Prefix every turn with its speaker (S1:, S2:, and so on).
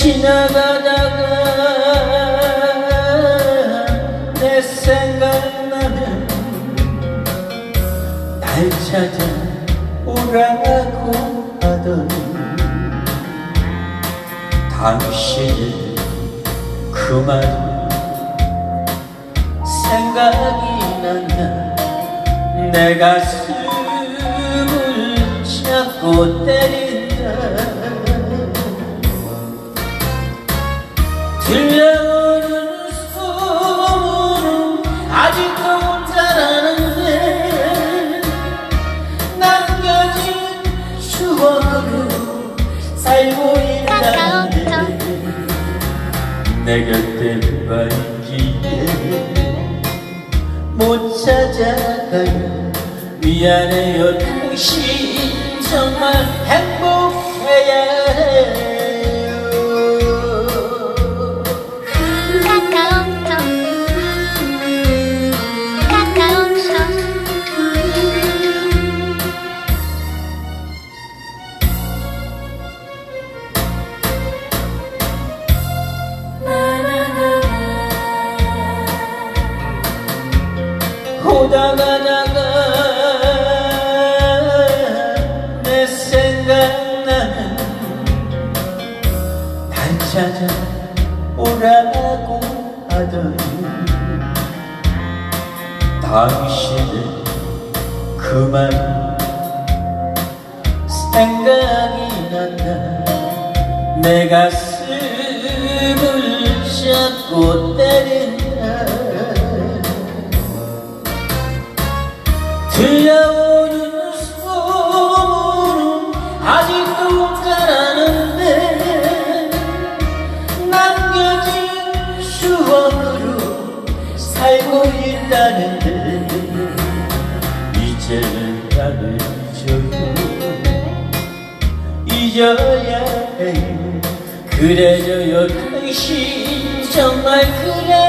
S1: 지나가다가 내 생각나면 날 찾아오라고 하던 당신의 그말 생각이 난다 내 가슴을 잡고 때린다 살고 있다는데 내 곁에만 있기에 못 찾아가요 미안해요 당신 정말 찾아오라고 하던 당신의 그말 생각이 난다. 내 가슴을 잡고 살고 있다는데 이제는 나를 잊어요 잊어야 해요 그래줘요 당신 정말 해